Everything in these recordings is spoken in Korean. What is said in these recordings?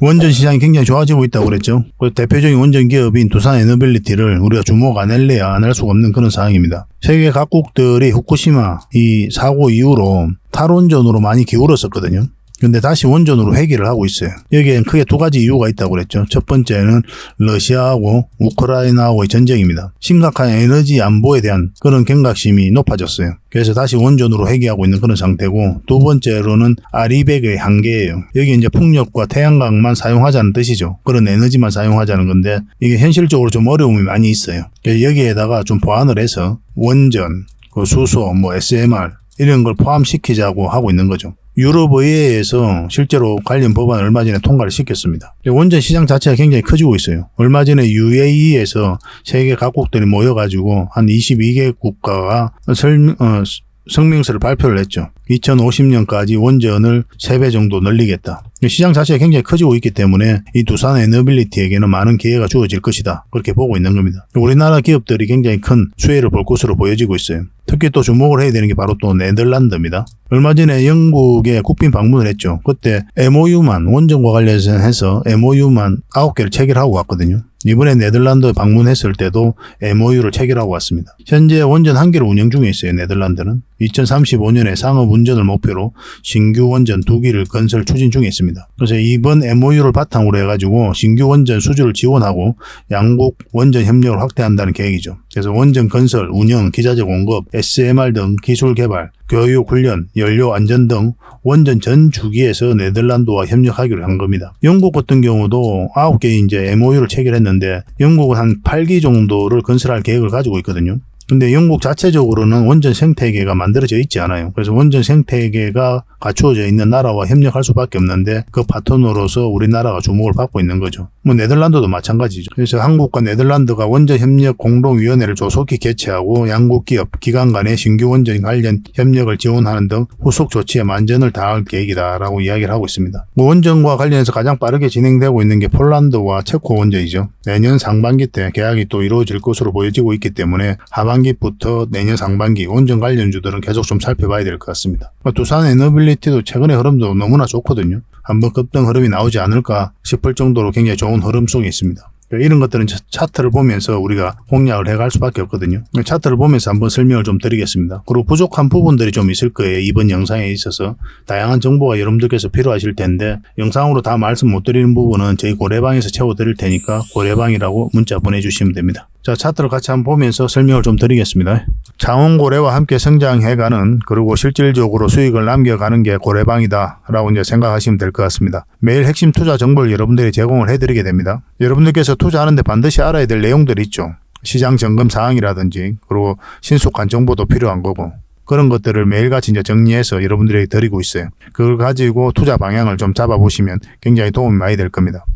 원전 시장이 굉장히 좋아지고 있다고 그랬죠. 그 대표적인 원전 기업인 두산 에너빌리티를 우리가 주목 안 할래야 안 할 수가 없는 그런 상황입니다. 세계 각국들이 후쿠시마 이 사고 이후로 탈원전으로 많이 기울었었거든요. 근데 다시 원전으로 회귀를 하고 있어요. 여기엔 크게 두 가지 이유가 있다고 그랬죠. 첫 번째는 러시아하고 우크라이나하고의 전쟁입니다. 심각한 에너지 안보에 대한 그런 경각심이 높아졌어요. 그래서 다시 원전으로 회귀하고 있는 그런 상태고 두 번째로는 아리백의 한계예요. 여기 이제 풍력과 태양광만 사용하자는 뜻이죠. 그런 에너지만 사용하자는 건데 이게 현실적으로 좀 어려움이 많이 있어요. 그래서 여기에다가 좀 보완을 해서 원전, 그 수소, 뭐 SMR 이런 걸 포함시키자고 하고 있는 거죠. 유럽 의회에서 실제로 관련 법안을 얼마 전에 통과를 시켰습니다. 원전 시장 자체가 굉장히 커지고 있어요. 얼마 전에 UAE에서 세계 각국들이 모여가지고 한 22개 국가가 설, 어, 성명서를 발표를 했죠. 2050년까지 원전을 3배 정도 늘리겠다. 시장 자체가 굉장히 커지고 있기 때문에 이 두산 에너빌리티에게는 많은 기회가 주어질 것이다. 그렇게 보고 있는 겁니다. 우리나라 기업들이 굉장히 큰 수혜를 볼 것으로 보여지고 있어요. 특히 또 주목을 해야 되는 게 바로 또 네덜란드입니다. 얼마 전에 영국에 국빈 방문을 했죠. 그때 MOU만 원전과 관련해서 MOU만 9개를 체결하고 왔거든요. 이번에 네덜란드 방문했을 때도 MOU를 체결하고 왔습니다. 현재 원전 한 개를 운영 중에 있어요. 네덜란드는 2035년에 상업 운전을 목표로 신규 원전 두 개를 건설 추진 중에 있습니다. 그래서 이번 MOU를 바탕으로 해가지고 신규 원전 수주를 지원하고 양국 원전 협력을 확대한다는 계획이죠. 그래서 원전 건설, 운영, 기자재 공급, SMR 등 기술 개발, 교육, 훈련, 연료 안전 등 원전 전 주기에서 네덜란드와 협력하기로 한 겁니다. 영국 같은 경우도 9개 이제 MOU를 체결했는데 영국은 한 8기 정도를 건설할 계획을 가지고 있거든요. 근데 영국 자체적으로는 원전 생태계가 만들어져 있지 않아요. 그래서 원전 생태계가 갖추어져 있는 나라와 협력할 수밖에 없는데 그 파트너로서 우리나라가 주목을 받고 있는 거죠. 뭐 네덜란드도 마찬가지죠. 그래서 한국과 네덜란드가 원전 협력 공동위원회를 조속히 개최하고 양국 기업, 기관 간의 신규 원전 관련 협력을 지원하는 등 후속 조치에 만전을 다할 계획이다라고 이야기를 하고 있습니다. 뭐 원전과 관련해서 가장 빠르게 진행되고 있는 게 폴란드와 체코 원전이죠. 내년 상반기 때 계약이 또 이루어질 것으로 보여지고 있기 때문에 하반기 부터 내년 상반기 원전 관련주들은 계속 좀 살펴봐야 될 것 같습니다. 뭐 두산 에너빌리티도 최근의 흐름도 너무나 좋거든요. 한번 급등 흐름이 나오지 않을까 싶을 정도로 굉장히 좋은 흐름 속에 있습니다. 이런 것들은 차- 차트를 보면서 우리가 공략을 해갈 수밖에 없거든요. 차트를 보면서 한번 설명을 좀 드리겠습니다. 그리고 부족한 부분들이 좀 있을 거예요. 이번 영상에 있어서 다양한 정보가 여러분들께서 필요하실 텐데 영상으로 다 말씀 못 드리는 부분은 저희 고래방에서 채워 드릴 테니까 고래방이라고 문자 보내주시면 됩니다. 자 차트를 같이 한번 보면서 설명을 좀 드리겠습니다. 창원고래와 함께 성장해가는 그리고 실질적으로 수익을 남겨가는 게 고래방이다라고 이제 생각하시면 될 것 같습니다. 매일 핵심 투자 정보를 여러분들이 제공을 해드리게 됩니다. 여러분들께서 투자하는데 반드시 알아야 될 내용들이 있죠. 시장 점검 사항이라든지 그리고 신속한 정보도 필요한 거고 그런 것들을 매일같이 이제 정리해서 여러분들에게 드리고 있어요. 그걸 가지고 투자 방향을 좀 잡아보시면 굉장히 도움이 많이 될 겁니다.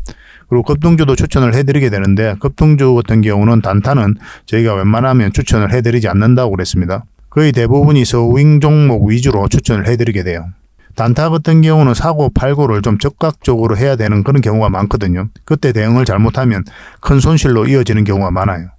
그리고 급등주도 추천을 해드리게 되는데 급등주 같은 경우는 단타는 저희가 웬만하면 추천을 해드리지 않는다고 그랬습니다. 거의 대부분이 서윙 종목 위주로 추천을 해드리게 돼요. 단타 같은 경우는 사고 팔고를 좀 적극적으로 해야 되는 그런 경우가 많거든요. 그때 대응을 잘못하면 큰 손실로 이어지는 경우가 많아요.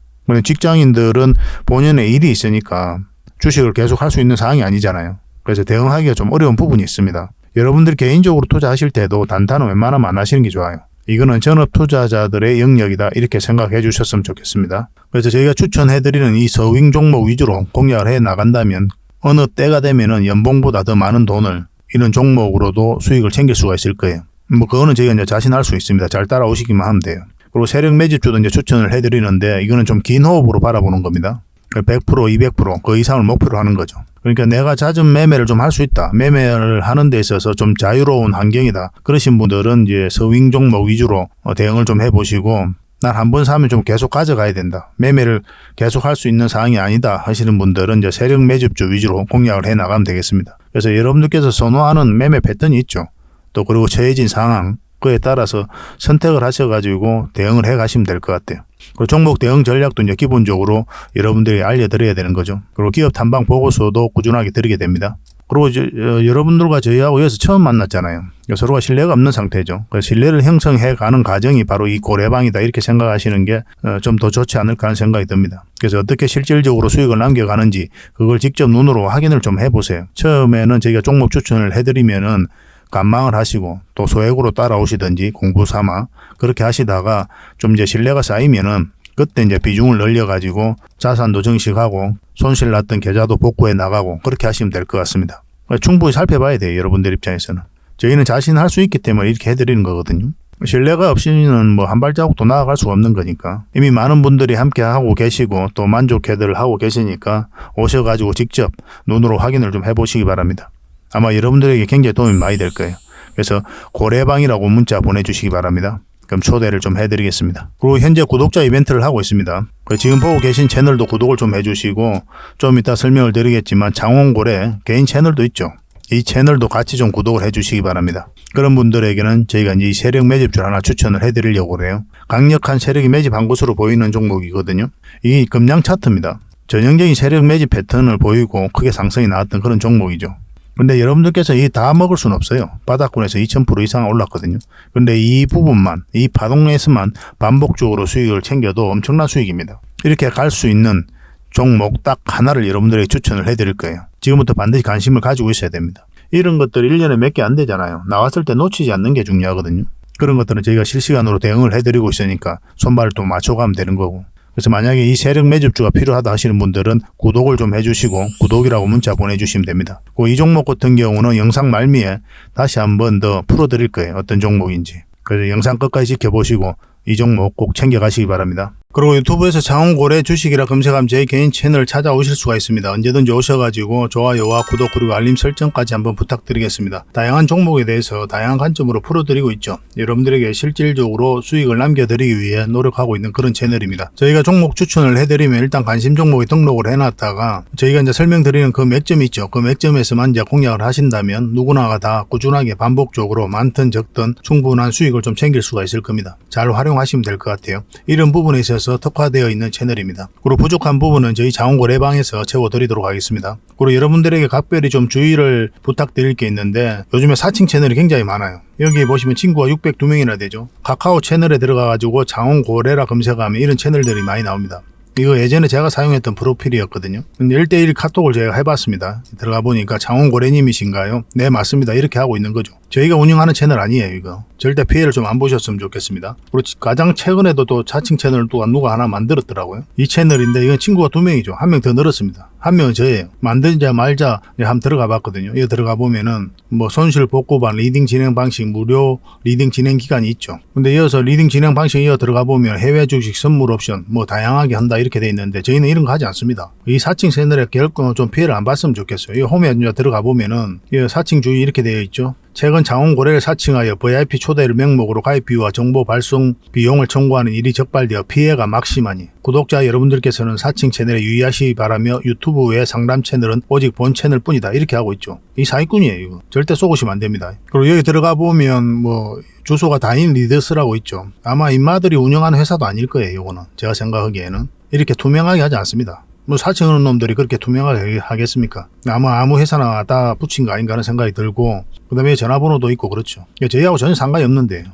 직장인들은 본연의 일이 있으니까 주식을 계속 할 수 있는 상황이 아니잖아요. 그래서 대응하기가 좀 어려운 부분이 있습니다. 여러분들 개인적으로 투자하실 때도 단타는 웬만하면 안 하시는 게 좋아요. 이거는 전업 투자자들의 영역이다 이렇게 생각해 주셨으면 좋겠습니다. 그래서 저희가 추천해드리는 이 서윙 종목 위주로 공략을 해 나간다면 어느 때가 되면은 연봉보다 더 많은 돈을 이런 종목으로도 수익을 챙길 수가 있을 거예요. 뭐 그거는 저희가 이제 자신할 수 있습니다. 잘 따라오시기만 하면 돼요. 그리고 세력 매집주도 이제 추천을 해드리는데 이거는 좀 긴 호흡으로 바라보는 겁니다. 100% 200%그 이상을 목표로 하는 거죠. 그러니까 내가 잦은 매매를 좀 할 수 있다. 매매를 하는 데 있어서 좀 자유로운 환경이다. 그러신 분들은 이제 서윙 종목 위주로 어, 대응을 좀 해보시고 난한번 사면 좀 계속 가져가야 된다. 매매를 계속 할 수 있는 상황이 아니다 하시는 분들은 이제 세력 매집주 위주로 공략을 해 나가면 되겠습니다. 그래서 여러분들께서 선호하는 매매 패턴이 있죠. 또 그리고 처해진 상황 그에 따라서 선택을 하셔가지고 대응을 해 가시면 될 것 같아요. 그리고 종목 대응 전략도 이제 기본적으로 여러분들이 알려드려야 되는 거죠. 그리고 기업 탐방 보고서도 꾸준하게 드리게 됩니다. 그리고 이제 어, 여러분들과 저희하고 여기서 처음 만났잖아요. 서로가 신뢰가 없는 상태죠. 그 신뢰를 형성해 가는 과정이 바로 이 고래방이다 이렇게 생각하시는 게 좀 더 좋지 않을까 하는 생각이 듭니다. 그래서 어떻게 실질적으로 수익을 남겨가는지 그걸 직접 눈으로 확인을 좀 해보세요. 처음에는 저희가 종목 추천을 해드리면은 간망을 하시고 또 소액으로 따라오시든지 공부 삼아 그렇게 하시다가 좀 이제 신뢰가 쌓이면은 그때 이제 비중을 늘려가지고 자산도 증식하고 손실 났던 계좌도 복구해 나가고 그렇게 하시면 될 것 같습니다. 충분히 살펴봐야 돼요. 여러분들 입장에서는. 저희는 자신 할 수 있기 때문에 이렇게 해드리는 거거든요. 신뢰가 없이는 뭐 한 발자국도 나아갈 수가 없는 거니까 이미 많은 분들이 함께 하고 계시고 또 만족해들 하고 계시니까 오셔가지고 직접 눈으로 확인을 좀 해보시기 바랍니다. 아마 여러분들에게 굉장히 도움이 많이 될 거예요. 그래서 고래방이라고 문자 보내주시기 바랍니다. 그럼 초대를 좀 해드리겠습니다. 그리고 현재 구독자 이벤트를 하고 있습니다. 그 지금 보고 계신 채널도 구독을 좀 해주시고 좀 이따 설명을 드리겠지만 장원고래 개인 채널도 있죠. 이 채널도 같이 좀 구독을 해주시기 바랍니다. 그런 분들에게는 저희가 이 세력 매집줄 하나 추천을 해드리려고 그래요. 강력한 세력이 매집한 것으로 보이는 종목이거든요. 이게 금량 차트입니다. 전형적인 세력 매집 패턴을 보이고 크게 상승이 나왔던 그런 종목이죠. 근데 여러분들께서 이 다 먹을 수는 없어요. 바닥권에서 2000% 이상 올랐거든요. 근데 이 부분만, 이 파동에서만 반복적으로 수익을 챙겨도 엄청난 수익입니다. 이렇게 갈 수 있는 종목 딱 하나를 여러분들에게 추천을 해드릴 거예요. 지금부터 반드시 관심을 가지고 있어야 됩니다. 이런 것들 1년에 몇 개 안 되잖아요. 나왔을 때 놓치지 않는 게 중요하거든요. 그런 것들은 저희가 실시간으로 대응을 해드리고 있으니까 손발을 또 맞춰가면 되는 거고. 그래서 만약에 이 세력 매집주가 필요하다 하시는 분들은 구독을 좀 해주시고 구독이라고 문자 보내주시면 됩니다. 그이 종목 같은 경우는 영상 말미에 다시 한번 더 풀어드릴 거예요. 어떤 종목인지. 그래서 영상 끝까지 지켜보시고 이 종목 꼭 챙겨가시기 바랍니다. 그리고 유튜브에서 장원고래 주식이라 검색하면 제 개인 채널 찾아오실 수가 있습니다. 언제든지 오셔가지고 좋아요와 구독 그리고 알림 설정까지 한번 부탁드리겠습니다. 다양한 종목에 대해서 다양한 관점으로 풀어드리고 있죠. 여러분들에게 실질적으로 수익을 남겨드리기 위해 노력하고 있는 그런 채널입니다. 저희가 종목 추천을 해드리면 일단 관심 종목에 등록을 해놨다가 저희가 이제 설명드리는 그 맥점이 있죠. 그 맥점에서만 이제 공략을 하신다면 누구나가 다 꾸준하게 반복적으로 많든 적든 충분한 수익을 좀 챙길 수가 있을 겁니다. 잘 활용하시면 될 것 같아요. 이런 부분에 있어서 특화되어 있는 채널입니다. 그리고 부족한 부분은 저희 자원고래방에서 채워드리도록 하겠습니다. 그리고 여러분들에게 각별히 좀 주의를 부탁드릴 게 있는데 요즘에 사칭 채널이 굉장히 많아요. 여기 보시면 친구가 602명이나 되죠. 카카오 채널에 들어가가지고 장원고래라 검색하면 이런 채널들이 많이 나옵니다. 이거 예전에 제가 사용했던 프로필이었거든요. 근데 1대1 카톡을 제가 해봤습니다. 들어가 보니까 장원 고래님이신가요? 네, 맞습니다. 이렇게 하고 있는 거죠. 저희가 운영하는 채널 아니에요, 이거. 절대 피해를 좀 안 보셨으면 좋겠습니다. 그리고 가장 최근에도 또 자칭 채널을 또 누가 하나 만들었더라고요. 이 채널인데 이건 친구가 두 명이죠. 한 명 더 늘었습니다. 한 명은 저예요. 만들자 말자 한번 들어가 봤거든요. 이거 들어가 보면은 뭐 손실 복구반 리딩 진행 방식 무료 리딩 진행 기간이 있죠. 근데 이어서 리딩 진행 방식 이어 들어가 보면 해외 주식 선물 옵션 뭐 다양하게 한다 이렇게 돼 있는데 저희는 이런 거 하지 않습니다. 이 사칭 채널에 결코 좀 피해를 안 봤으면 좋겠어요. 이 홈에 들어가 보면은 이 사칭 주의 이렇게 되어 있죠. 최근 장원고래를 사칭하여 VIP 초대를 명목으로 가입비와 정보 발송 비용을 청구하는 일이 적발되어 피해가 막심하니 구독자 여러분들께서는 사칭 채널에 유의하시기 바라며 유튜브 외 상담 채널은 오직 본 채널 뿐이다 이렇게 하고 있죠. 이 사기꾼이에요. 이거. 절대 쏘고시면 안 됩니다. 그리고 여기 들어가 보면 뭐 주소가 다인 리더스라고 있죠. 아마 인마들이 운영하는 회사도 아닐 거예요. 이거는 제가 생각하기에는 이렇게 투명하게 하지 않습니다. 뭐 사칭하는 놈들이 그렇게 투명하게 하겠습니까? 아마 아무 회사나 다 붙인 거 아닌가 하는 생각이 들고 그 다음에 전화번호도 있고 그렇죠. 저희하고 전혀 상관이 없는데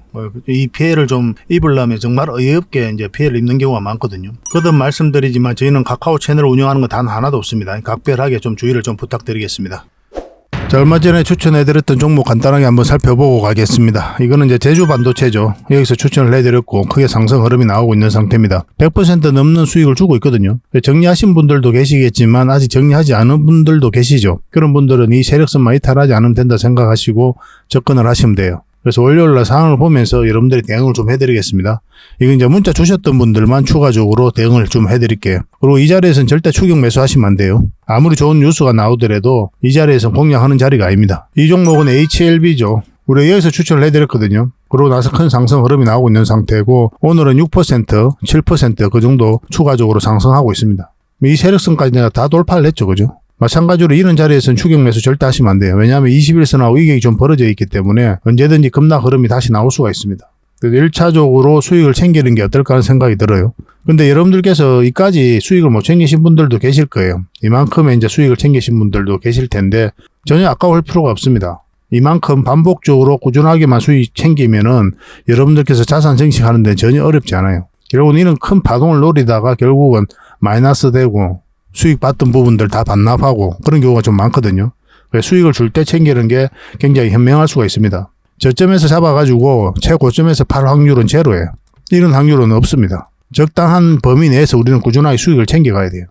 이 피해를 좀 입으려면 정말 어이없게 이제 피해를 입는 경우가 많거든요. 거듭 말씀드리지만 저희는 카카오 채널을 운영하는 건 단 하나도 없습니다. 각별하게 좀 주의를 좀 부탁드리겠습니다. 자, 얼마 전에 추천해드렸던 종목 간단하게 한번 살펴보고 가겠습니다. 이거는 이제 제주 반도체죠. 여기서 추천을 해드렸고 크게 상승 흐름이 나오고 있는 상태입니다. 100% 넘는 수익을 주고 있거든요. 정리하신 분들도 계시겠지만 아직 정리하지 않은 분들도 계시죠. 그런 분들은 이 세력선만 이탈하지 않으면 된다 생각하시고 접근을 하시면 돼요. 그래서 월요일 날 상황을 보면서 여러분들이 대응을 좀 해드리겠습니다. 이거 이제 문자 주셨던 분들만 추가적으로 대응을 좀 해드릴게요. 그리고 이 자리에서는 절대 추격 매수하시면 안 돼요. 아무리 좋은 뉴스가 나오더라도 이 자리에서는 공략하는 자리가 아닙니다. 이 종목은 HLB죠. 우리 여기서 추천을 해드렸거든요. 그러고 나서 큰 상승 흐름이 나오고 있는 상태고 오늘은 6%, 7%그 정도 추가적으로 상승하고 있습니다. 이 세력선까지 내가 다 돌파를 했죠. 그죠? 마찬가지로 이런 자리에서는 추격 매수 절대 하시면 안 돼요. 왜냐하면 21선하고 이격이 좀 벌어져 있기 때문에 언제든지 급락 흐름이 다시 나올 수가 있습니다. 그래서 1차적으로 수익을 챙기는 게 어떨까 하는 생각이 들어요. 근데 여러분들께서 이까지 수익을 못 챙기신 분들도 계실 거예요. 이만큼의 이제 수익을 챙기신 분들도 계실 텐데 전혀 아까울 필요가 없습니다. 이만큼 반복적으로 꾸준하게만 수익 챙기면은 여러분들께서 자산 증식하는데 전혀 어렵지 않아요. 결국은 이런 큰 파동을 노리다가 결국은 마이너스 되고 수익 받던 부분들 다 반납하고 그런 경우가 좀 많거든요. 왜 수익을 줄 때 챙기는 게 굉장히 현명할 수가 있습니다. 저점에서 잡아가지고 최고점에서 팔 확률은 제로예요. 이런 확률은 없습니다. 적당한 범위 내에서 우리는 꾸준하게 수익을 챙겨가야 돼요.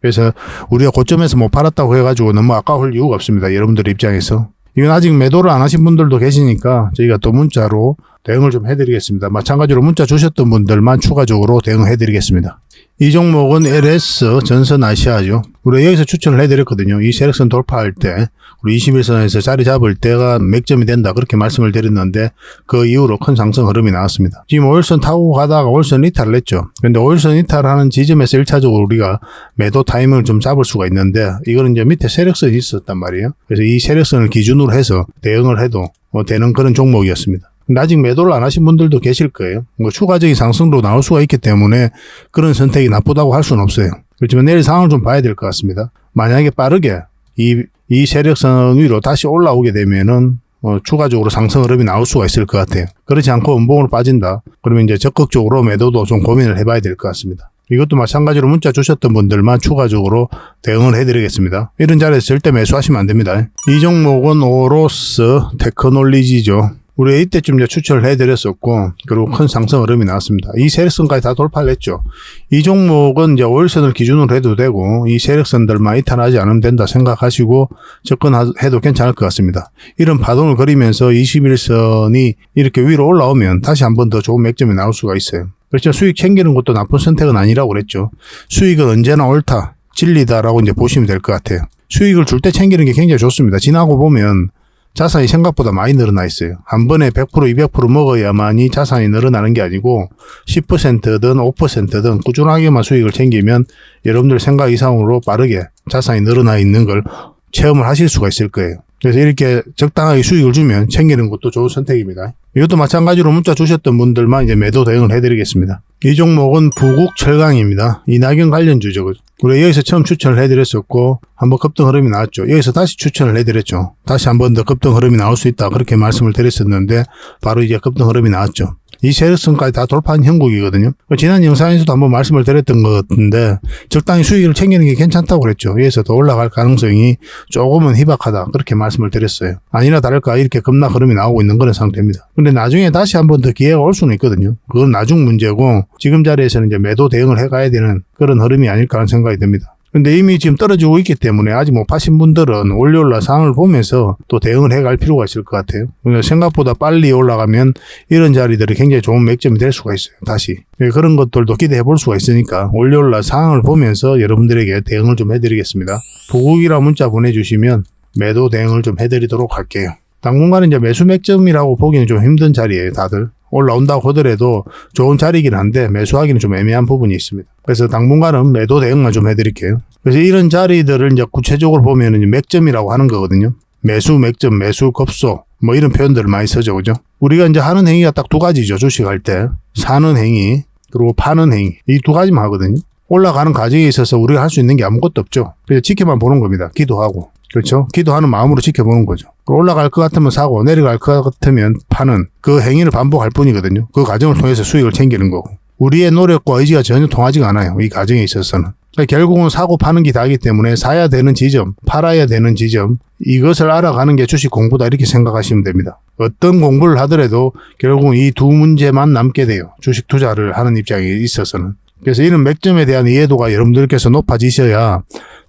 그래서 우리가 고점에서 못 팔았다고 해가지고 너무 아까울 이유가 없습니다. 여러분들 입장에서. 이건 아직 매도를 안 하신 분들도 계시니까 저희가 또 문자로 대응을 좀 해드리겠습니다. 마찬가지로 문자 주셨던 분들만 추가적으로 대응해드리겠습니다. 이 종목은 LS 전선 아시아죠. 우리 여기서 추천을 해드렸거든요. 이 세력선 돌파할 때 우리 21선에서 자리 잡을 때가 맥점이 된다 그렇게 말씀을 드렸는데 그 이후로 큰 상승 흐름이 나왔습니다. 지금 5일선 타고 가다가 5일선 이탈을 했죠. 근데 5일선 이탈하는 지점에서 1차적으로 우리가 매도 타이밍을 좀 잡을 수가 있는데 이거는 이제 밑에 세력선이 있었단 말이에요. 그래서 이 세력선을 기준으로 해서 대응을 해도 뭐 되는 그런 종목이었습니다. 아직 매도를 안 하신 분들도 계실 거예요. 뭐 추가적인 상승도 나올 수가 있기 때문에 그런 선택이 나쁘다고 할 수는 없어요. 그렇지만 내일 상황을 좀 봐야 될 것 같습니다. 만약에 빠르게 이, 이 세력선 위로 다시 올라오게 되면은 어, 추가적으로 상승 흐름이 나올 수가 있을 것 같아요. 그렇지 않고 음봉으로 빠진다. 그러면 이제 적극적으로 매도도 좀 고민을 해봐야 될 것 같습니다. 이것도 마찬가지로 문자 주셨던 분들만 추가적으로 대응을 해드리겠습니다. 이런 자리에서 절대 매수하시면 안 됩니다. 이 종목은 오로스 테크놀리지죠. 우리 이때쯤 이제 추천을 해드렸었고, 그리고 큰 상승 흐름이 나왔습니다. 이 세력선까지 다 돌파를 했죠. 이 종목은 이제 5일선을 기준으로 해도 되고, 이 세력선들만 이탈하지 않으면 된다 생각하시고, 접근해도 괜찮을 것 같습니다. 이런 파동을 그리면서 21선이 이렇게 위로 올라오면 다시 한 번 더 좋은 맥점이 나올 수가 있어요. 그렇죠. 수익 챙기는 것도 나쁜 선택은 아니라고 그랬죠. 수익은 언제나 옳다, 진리다라고 이제 보시면 될 것 같아요. 수익을 줄 때 챙기는 게 굉장히 좋습니다. 지나고 보면 자산이 생각보다 많이 늘어나 있어요. 한 번에 100% 200% 먹어야만이 자산이 늘어나는 게 아니고 10%든 5%든 꾸준하게만 수익을 챙기면 여러분들 생각 이상으로 빠르게 자산이 늘어나 있는 걸 체험을 하실 수가 있을 거예요. 그래서 이렇게 적당하게 수익을 주면 챙기는 것도 좋은 선택입니다. 이것도 마찬가지로 문자 주셨던 분들만 이제 매도 대응을 해드리겠습니다. 이 종목은 부국 철강입니다. 이낙연 관련 주죠. 우리 여기서 처음 추천을 해드렸었고 한번 급등 흐름이 나왔죠. 여기서 다시 추천을 해드렸죠. 다시 한 번 더 급등 흐름이 나올 수 있다 그렇게 말씀을 드렸었는데 바로 이제 급등 흐름이 나왔죠. 이 세력선까지 다 돌파한 형국이거든요. 지난 영상에서도 한번 말씀을 드렸던 것 같은데 적당히 수익을 챙기는 게 괜찮다고 그랬죠. 위에서 더 올라갈 가능성이 조금은 희박하다 그렇게 말씀을 드렸어요. 아니나 다를까 이렇게 급락 흐름이 나오고 있는 그런 상태입니다. 근데 나중에 다시 한번 더 기회가 올 수는 있거든요. 그건 나중 문제고 지금 자리에서는 이제 매도 대응을 해가야 되는 그런 흐름이 아닐까 하는 생각이 듭니다. 근데 이미 지금 떨어지고 있기 때문에 아직 못 파신 분들은 올려올라 상황을 보면서 또 대응을 해갈 필요가 있을 것 같아요. 그러니까 생각보다 빨리 올라가면 이런 자리들이 굉장히 좋은 맥점이 될 수가 있어요. 다시. 예, 그런 것들도 기대해 볼 수가 있으니까 올려올라 상황을 보면서 여러분들에게 대응을 좀 해드리겠습니다. 보국이라 문자 보내주시면 매도 대응을 좀 해드리도록 할게요. 당분간은 이제 매수 맥점이라고 보기는 좀 힘든 자리예요, 다들. 올라온다고 하더라도 좋은 자리이긴 한데 매수하기는 좀 애매한 부분이 있습니다. 그래서 당분간은 매도 대응만 좀 해드릴게요. 그래서 이런 자리들을 이제 구체적으로 보면은 맥점이라고 하는 거거든요. 매수 맥점, 매수 급소, 뭐 이런 표현들을 많이 쓰죠, 그죠? 우리가 이제 하는 행위가 딱 두 가지죠, 주식할 때. 사는 행위, 그리고 파는 행위. 이 두 가지만 하거든요. 올라가는 과정에 있어서 우리가 할 수 있는 게 아무것도 없죠. 그냥 지켜만 보는 겁니다. 기도하고. 그렇죠? 기도하는 마음으로 지켜보는 거죠. 올라갈 것 같으면 사고, 내려갈 것 같으면 파는 그 행위를 반복할 뿐이거든요. 그 과정을 통해서 수익을 챙기는 거고. 우리의 노력과 의지가 전혀 통하지가 않아요. 이 과정에 있어서는. 그러니까 결국은 사고 파는 게 다기 때문에 사야 되는 지점, 팔아야 되는 지점, 이것을 알아가는 게 주식 공부다 이렇게 생각하시면 됩니다. 어떤 공부를 하더라도 결국은 이 두 문제만 남게 돼요. 주식 투자를 하는 입장에 있어서는. 그래서 이런 맥점에 대한 이해도가 여러분들께서 높아지셔야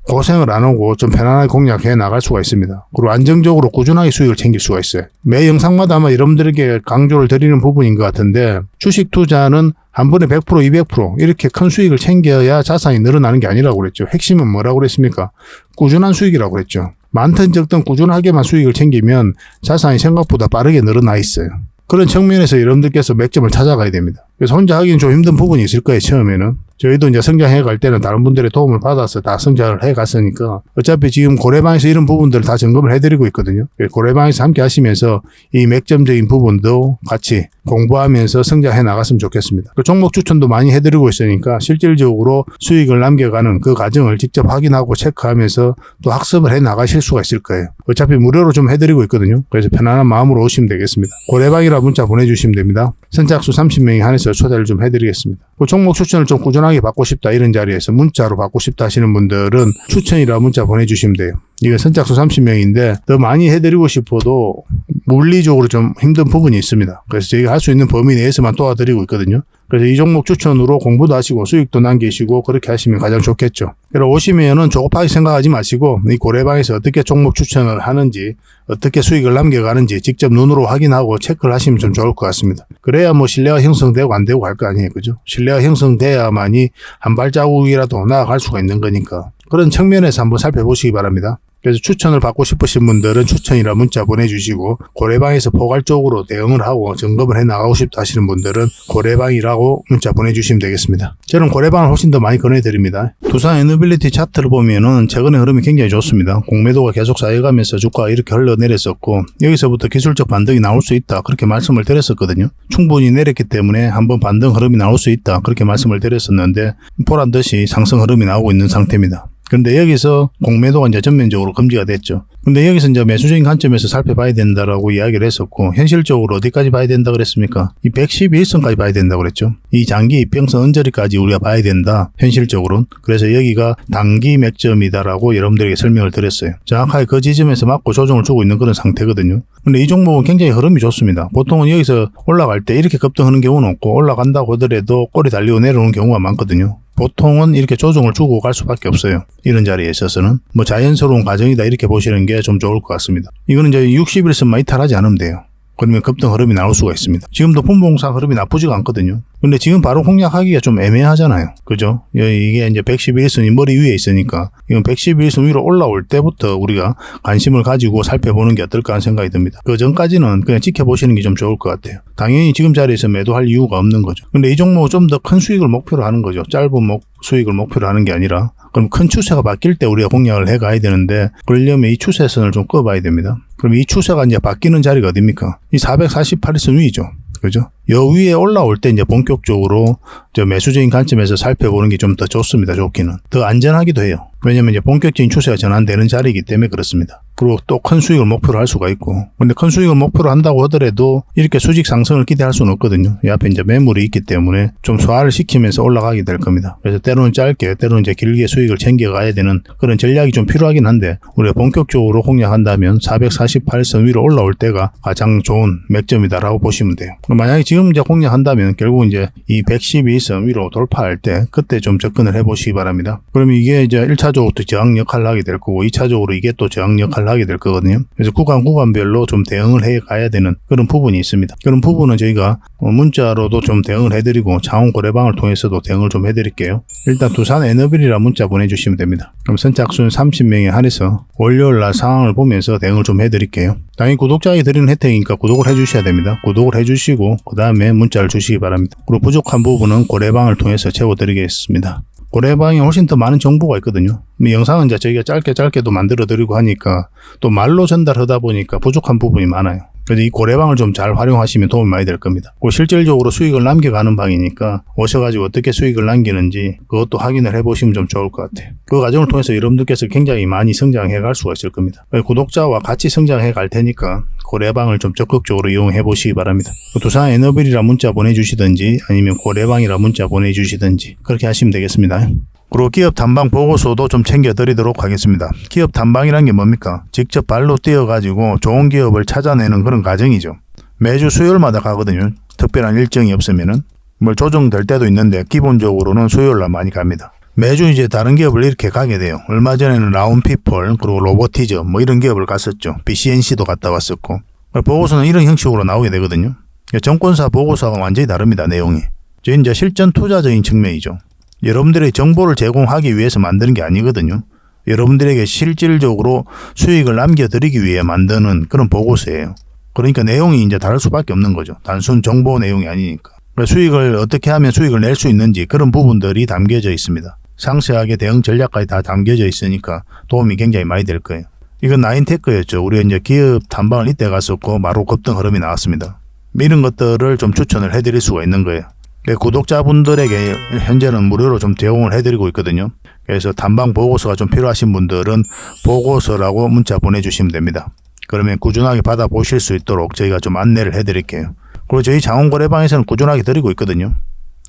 고생을 안 하고 좀 편안하게 공략해 나갈 수가 있습니다. 그리고 안정적으로 꾸준하게 수익을 챙길 수가 있어요. 매 영상마다 아마 여러분들에게 강조를 드리는 부분인 것 같은데 주식 투자는 한 번에 100% 200% 이렇게 큰 수익을 챙겨야 자산이 늘어나는 게 아니라고 그랬죠. 핵심은 뭐라고 그랬습니까? 꾸준한 수익이라고 그랬죠. 많든 적든 꾸준하게만 수익을 챙기면 자산이 생각보다 빠르게 늘어나 있어요. 그런 측면에서 여러분들께서 맥점을 찾아가야 됩니다. 그래서 혼자 하기는 좀 힘든 부분이 있을 거예요, 처음에는. 저희도 이제 성장해 갈 때는 다른 분들의 도움을 받아서 다 성장을 해 갔으니까 어차피 지금 고래방에서 이런 부분들을 다 점검을 해드리고 있거든요. 고래방에서 함께 하시면서 이 맥점적인 부분도 같이 공부하면서 성장해 나갔으면 좋겠습니다. 그 종목 추천도 많이 해드리고 있으니까 실질적으로 수익을 남겨가는 그 과정을 직접 확인하고 체크하면서 또 학습을 해 나가실 수가 있을 거예요. 어차피 무료로 좀 해드리고 있거든요. 그래서 편안한 마음으로 오시면 되겠습니다. 고래방이라 문자 보내주시면 됩니다. 선착수 30명이 한해서 포함해서 초대를 좀 해드리겠습니다. 그 종목 추천을 좀 꾸준하게 받고 싶다 이런 자리에서 문자로 받고 싶다 하시는 분들은 추천이라 문자 보내주시면 돼요. 이게 선착순 30명인데 더 많이 해드리고 싶어도 물리적으로 좀 힘든 부분이 있습니다. 그래서 저희가 할 수 있는 범위 내에서만 도와드리고 있거든요. 그래서 이 종목 추천으로 공부도 하시고 수익도 남기시고 그렇게 하시면 가장 좋겠죠. 그래서 오시면은 조급하게 생각하지 마시고 이 고래방에서 어떻게 종목 추천을 하는지 어떻게 수익을 남겨가는지 직접 눈으로 확인하고 체크를 하시면 좀 좋을 것 같습니다. 그래야 뭐 신뢰가 형성되고 안 되고 할 거 아니에요. 그죠? 신뢰가 형성돼야만이 한 발자국이라도 나아갈 수가 있는 거니까. 그런 측면에서 한번 살펴보시기 바랍니다. 그래서 추천을 받고 싶으신 분들은 추천이라 문자 보내주시고 고래방에서 포괄적으로 대응을 하고 점검을 해 나가고 싶다 하시는 분들은 고래방이라고 문자 보내주시면 되겠습니다. 저는 고래방을 훨씬 더 많이 권해드립니다. 두산 에너빌리티 차트를 보면은 최근에 흐름이 굉장히 좋습니다. 공매도가 계속 쌓여가면서 주가가 이렇게 흘러내렸었고 여기서부터 기술적 반등이 나올 수 있다 그렇게 말씀을 드렸었거든요. 충분히 내렸기 때문에 한번 반등 흐름이 나올 수 있다 그렇게 말씀을 드렸었는데 보란 듯이 상승 흐름이 나오고 있는 상태입니다. 그런데 여기서 공매도가 이제 전면적으로 금지가 됐죠. 근데 여기서 이제 매수적인 관점에서 살펴봐야 된다라고 이야기를 했었고, 현실적으로 어디까지 봐야 된다 그랬습니까? 이 111선까지 봐야 된다 그랬죠. 이 장기 이평선 언저리까지 우리가 봐야 된다. 현실적으로는. 그래서 여기가 단기 맥점이다라고 여러분들에게 설명을 드렸어요. 정확하게 그 지점에서 맞고 조정을 주고 있는 그런 상태거든요. 근데 이 종목은 굉장히 흐름이 좋습니다. 보통은 여기서 올라갈 때 이렇게 급등하는 경우는 없고, 올라간다고 하더라도 꼬리 달리고 내려오는 경우가 많거든요. 보통은 이렇게 조정을 주고 갈 수밖에 없어요. 이런 자리에 있어서는. 뭐 자연스러운 과정이다 이렇게 보시는 게 좀 좋을 것 같습니다. 이거는 이제 60일선만 이탈하지 않으면 돼요. 그러면 급등 흐름이 나올 수가 있습니다. 지금도 분봉상 흐름이 나쁘지가 않거든요. 근데 지금 바로 공략하기가 좀 애매하잖아요. 그죠? 이게 이제 111선이 머리 위에 있으니까 이건 111선 위로 올라올 때부터 우리가 관심을 가지고 살펴보는 게 어떨까 하는 생각이 듭니다. 그 전까지는 그냥 지켜보시는 게 좀 좋을 것 같아요. 당연히 지금 자리에서 매도할 이유가 없는 거죠. 근데 이 종목은 좀 더 큰 수익을 목표로 하는 거죠. 짧은 목 수익을 목표로 하는 게 아니라 그럼 큰 추세가 바뀔 때 우리가 공략을 해 가야 되는데 그러려면 이 추세선을 좀 꺼봐야 됩니다. 그럼 이 추세가 이제 바뀌는 자리가 어딥니까? 이 448선 위죠. 그죠? 여 위에 올라올 때 이제 본격적으로 저 매수적인 관점에서 살펴보는 게 좀 더 좋습니다. 좋기는. 더 안전하기도 해요. 왜냐면 이제 본격적인 추세가 전환되는 자리이기 때문에 그렇습니다. 그리고 또 큰 수익을 목표로 할 수가 있고. 근데 큰 수익을 목표로 한다고 하더라도 이렇게 수직 상승을 기대할 수는 없거든요. 이 앞에 이제 매물이 있기 때문에 좀 소화를 시키면서 올라가게 될 겁니다. 그래서 때로는 짧게, 때로는 이제 길게 수익을 챙겨가야 되는 그런 전략이 좀 필요하긴 한데 우리가 본격적으로 공략한다면 448선 위로 올라올 때가 가장 좋은 맥점이다라고 보시면 돼요. 만약에 지금 이제 공략한다면 결국 이제 이 112선 위로 돌파할 때 그때 좀 접근을 해보시기 바랍니다. 그러면 이게 이제 1차 적으로 또 저항 역할을 하게 될 거고 2차적으로 이게 또 저항 역할을 하게 될 거거든요. 그래서 구간 구간별로 좀 대응을 해 가야 되는 그런 부분이 있습니다. 그런 부분은 저희가 어, 문자로도 좀 대응을 해드리고 자원 거래방을 통해서도 대응을 좀 해드릴게요. 일단 두산 에너빌이라 문자 보내주시면 됩니다. 그럼 선착순 30명에 한해서 월요일 날 상황을 보면서 대응을 좀 해드릴게요. 당연히 구독자에 드리는 혜택이니까 구독을 해주셔야 됩니다. 구독을 해주시고 그 다음에 문자를 주시기 바랍니다. 그리고 부족한 부분은 고래방을 통해서 채워드리겠습니다. 고래방에 훨씬 더 많은 정보가 있거든요. 이 영상은 이제 저희가 짧게 짧게도 만들어 드리고 하니까 또 말로 전달하다 보니까 부족한 부분이 많아요. 그래서 이 고래방을 좀 잘 활용하시면 도움이 많이 될 겁니다. 그 실질적으로 수익을 남겨가는 방이니까 오셔가지고 어떻게 수익을 남기는지 그것도 확인을 해보시면 좀 좋을 것 같아요. 그 과정을 통해서 여러분들께서 굉장히 많이 성장해 갈 수가 있을 겁니다. 구독자와 같이 성장해 갈 테니까 고래방을 좀 적극적으로 이용해 보시기 바랍니다. 두산 에너빌이라 문자 보내주시든지 아니면 고래방이라 문자 보내주시든지 그렇게 하시면 되겠습니다. 그리고 기업 단방 보고서도 좀 챙겨드리도록 하겠습니다. 기업 단방이란 게 뭡니까? 직접 발로 뛰어가지고 좋은 기업을 찾아내는 그런 과정이죠. 매주 수요일마다 가거든요. 특별한 일정이 없으면은. 뭐 조정될 때도 있는데 기본적으로는 수요일날 많이 갑니다. 매주 이제 다른 기업을 이렇게 가게 돼요. 얼마 전에는 라운피플 그리고 로보티즈 뭐 이런 기업을 갔었죠. BCNC도 갔다 왔었고 보고서는 이런 형식으로 나오게 되거든요. 정권사 보고서가 완전히 다릅니다. 내용이. 저 이제 실전 투자적인 측면이죠. 여러분들의 정보를 제공하기 위해서 만드는 게 아니거든요. 여러분들에게 실질적으로 수익을 남겨드리기 위해 만드는 그런 보고서예요. 그러니까 내용이 이제 다를 수밖에 없는 거죠. 단순 정보 내용이 아니니까. 수익을 어떻게 하면 수익을 낼 수 있는지 그런 부분들이 담겨져 있습니다. 상세하게 대응 전략까지 다 담겨져 있으니까 도움이 굉장히 많이 될 거예요. 이건 나인테크였죠. 우리가 이제 기업 단방을 이때 갔었고 바로 급등 흐름이 나왔습니다. 이런 것들을 좀 추천을 해드릴 수가 있는 거예요. 네, 구독자분들에게 현재는 무료로 좀 제공을 해드리고 있거든요. 그래서 단방 보고서가 좀 필요하신 분들은 보고서라고 문자 보내주시면 됩니다. 그러면 꾸준하게 받아보실 수 있도록 저희가 좀 안내를 해드릴게요. 그리고 저희 장원거래방에서는 꾸준하게 드리고 있거든요.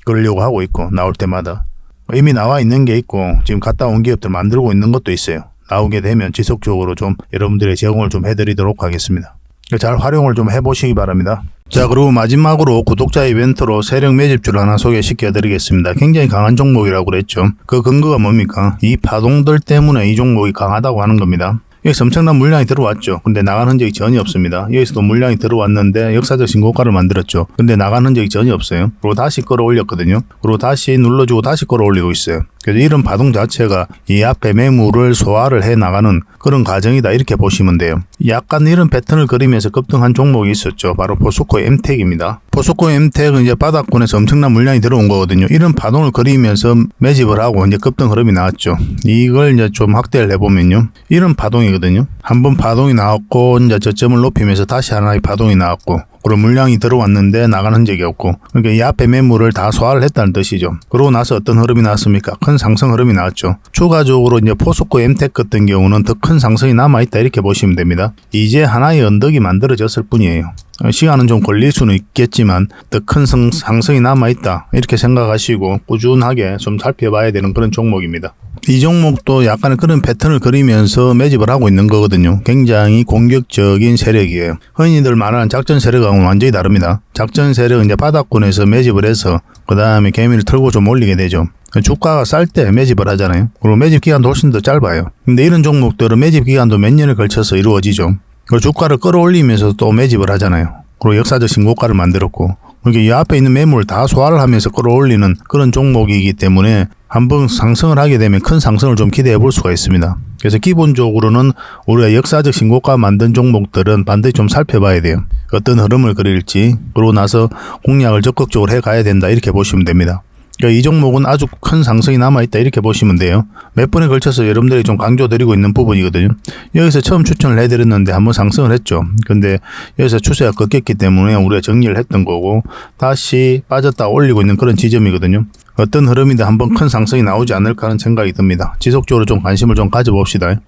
그러려고 하고 있고 나올 때마다 이미 나와 있는 게 있고 지금 갔다 온 기업들 만들고 있는 것도 있어요. 나오게 되면 지속적으로 좀 여러분들의 제공을 좀 해드리도록 하겠습니다. 잘 활용을 좀 해보시기 바랍니다. 자 그리고 마지막으로 구독자 이벤트로 세력 매집주를 하나 소개시켜 드리겠습니다. 굉장히 강한 종목이라고 그랬죠. 그 근거가 뭡니까? 이 파동들 때문에 이 종목이 강하다고 하는 겁니다. 여기서 엄청난 물량이 들어왔죠. 근데 나간 흔적이 전혀 없습니다. 여기서도 물량이 들어왔는데 역사적 신고가를 만들었죠. 근데 나간 흔적이 전혀 없어요. 그리고 다시 끌어올렸거든요. 그리고 다시 눌러주고 다시 끌어올리고 있어요. 그래서 이런 파동 자체가 이 앞에 매물을 소화를 해 나가는 그런 과정이다 이렇게 보시면 돼요. 약간 이런 패턴을 그리면서 급등한 종목이 있었죠. 바로 포스코 엠텍입니다. 포스코 엠텍은 이제 바닥권에서 엄청난 물량이 들어온 거거든요. 이런 파동을 그리면서 매집을 하고 이제 급등 흐름이 나왔죠. 이걸 이제 좀 확대를 해보면요. 이런 파동이 거든요. 한번 파동이 나왔고 이제 저점을 높이면서 다시 하나의 파동이 나왔고 그런 물량이 들어왔는데 나간 흔적이 없고 그러니까 이 앞에 매물을 다 소화를 했다는 뜻이죠. 그러고 나서 어떤 흐름이 나왔습니까? 큰 상승 흐름이 나왔죠. 추가적으로 이제 포스코 엠텍 같은 경우는 더 큰 상승이 남아 있다 이렇게 보시면 됩니다. 이제 하나의 언덕이 만들어졌을 뿐이에요. 어, 시간은 좀 걸릴 수는 있겠지만 더 큰 상승이 남아 있다 이렇게 생각하시고 꾸준하게 좀 살펴봐야 되는 그런 종목입니다. 이 종목도 약간의 그런 패턴을 그리면서 매집을 하고 있는 거거든요. 굉장히 공격적인 세력이에요. 흔히들 말하는 작전 세력하고는 완전히 다릅니다. 작전 세력은 이제 바닥권에서 매집을 해서 그 다음에 개미를 털고 좀 올리게 되죠. 주가가 쌀 때 매집을 하잖아요. 그리고 매집 기간도 훨씬 더 짧아요. 근데 이런 종목들은 매집 기간도 몇 년을 걸쳐서 이루어지죠. 그 주가를 끌어올리면서 또 매집을 하잖아요. 그리고 역사적 신고가를 만들었고 그러니까 이 앞에 있는 매물을 다 소화를 하면서 끌어올리는 그런 종목이기 때문에 한번 상승을 하게 되면 큰 상승을 좀 기대해 볼 수가 있습니다. 그래서 기본적으로는 우리가 역사적 신고가 만든 종목들은 반드시 좀 살펴봐야 돼요. 어떤 흐름을 그릴지 그러고 나서 공략을 적극적으로 해 가야 된다 이렇게 보시면 됩니다. 그러니까 이 종목은 아주 큰 상승이 남아있다 이렇게 보시면 돼요. 몇 번에 걸쳐서 여러분들이 좀 강조드리고 있는 부분이거든요. 여기서 처음 추천을 해드렸는데 한번 상승을 했죠. 근데 여기서 추세가 꺾였기 때문에 우리가 정리를 했던 거고 다시 빠졌다 올리고 있는 그런 지점이거든요. 어떤 흐름이든 한번 큰 상승이 나오지 않을까 하는 생각이 듭니다. 지속적으로 좀 관심을 좀 가져봅시다.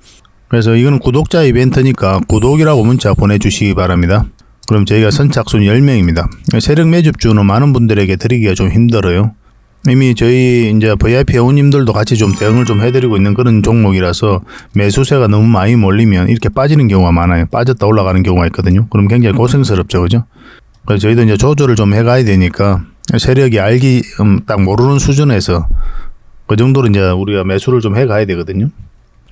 그래서 이거는 구독자 이벤트니까 구독이라고 문자 보내주시기 바랍니다. 그럼 저희가 선착순 10명입니다. 세력 매집주는 많은 분들에게 드리기가 좀 힘들어요. 이미 저희 이제 VIP 회원님들도 같이 좀 대응을 좀 해드리고 있는 그런 종목이라서 매수세가 너무 많이 몰리면 이렇게 빠지는 경우가 많아요. 빠졌다 올라가는 경우가 있거든요. 그럼 굉장히 고생스럽죠, 그죠? 그래서 저희도 이제 조절을 좀 해가야 되니까 세력이 알기 음, 딱 모르는 수준에서 그 정도로 이제 우리가 매수를 좀 해가야 되거든요.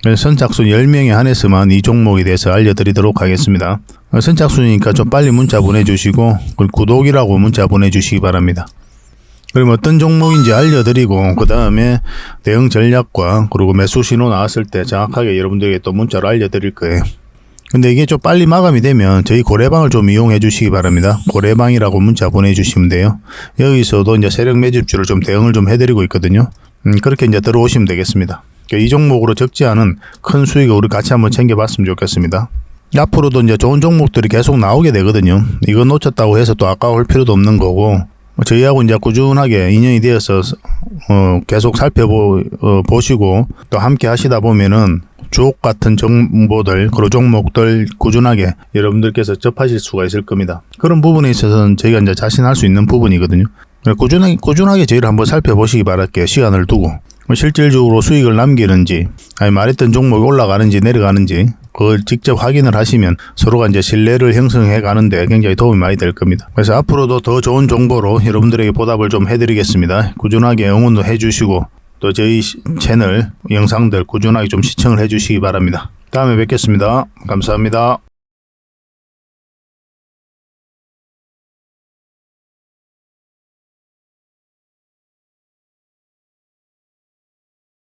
선착순 10명에 한해서만 이 종목에 대해서 알려드리도록 하겠습니다. 선착순이니까 좀 빨리 문자 보내주시고 구독이라고 문자 보내주시기 바랍니다. 그럼 어떤 종목인지 알려드리고 그 다음에 대응 전략과 그리고 매수 신호 나왔을 때 정확하게 여러분들에게 또 문자로 알려드릴 거예요. 근데 이게 좀 빨리 마감이 되면 저희 고래방을 좀 이용해 주시기 바랍니다. 고래방이라고 문자 보내주시면 돼요. 여기서도 이제 세력 매집주를 좀 대응을 좀 해드리고 있거든요. 음, 그렇게 이제 들어오시면 되겠습니다. 그러니까 이 종목으로 적지 않은 큰 수익을 우리 같이 한번 챙겨봤으면 좋겠습니다. 앞으로도 이제 좋은 종목들이 계속 나오게 되거든요. 이거 놓쳤다고 해서 또 아까울 필요도 없는 거고 저희하고 이제 꾸준하게 인연이 되어서 어, 계속 살펴보 어, 보시고 또 함께 하시다 보면은 주옥 같은 정보들 그런 종목들 꾸준하게 여러분들께서 접하실 수가 있을 겁니다. 그런 부분에 있어서는 저희가 이제 자신할 수 있는 부분이거든요. 꾸준하게 꾸준하게 저희를 한번 살펴보시기 바랄게요. 시간을 두고 실질적으로 수익을 남기는지 아니 말했던 종목이 올라가는지 내려가는지 그걸 직접 확인을 하시면 서로가 이제 신뢰를 형성해 가는데 굉장히 도움이 많이 될 겁니다. 그래서 앞으로도 더 좋은 정보로 여러분들에게 보답을 좀 해드리겠습니다. 꾸준하게 응원도 해주시고 또 저희 채널 영상들 꾸준하게 좀 시청을 해주시기 바랍니다. 다음에 뵙겠습니다. 감사합니다.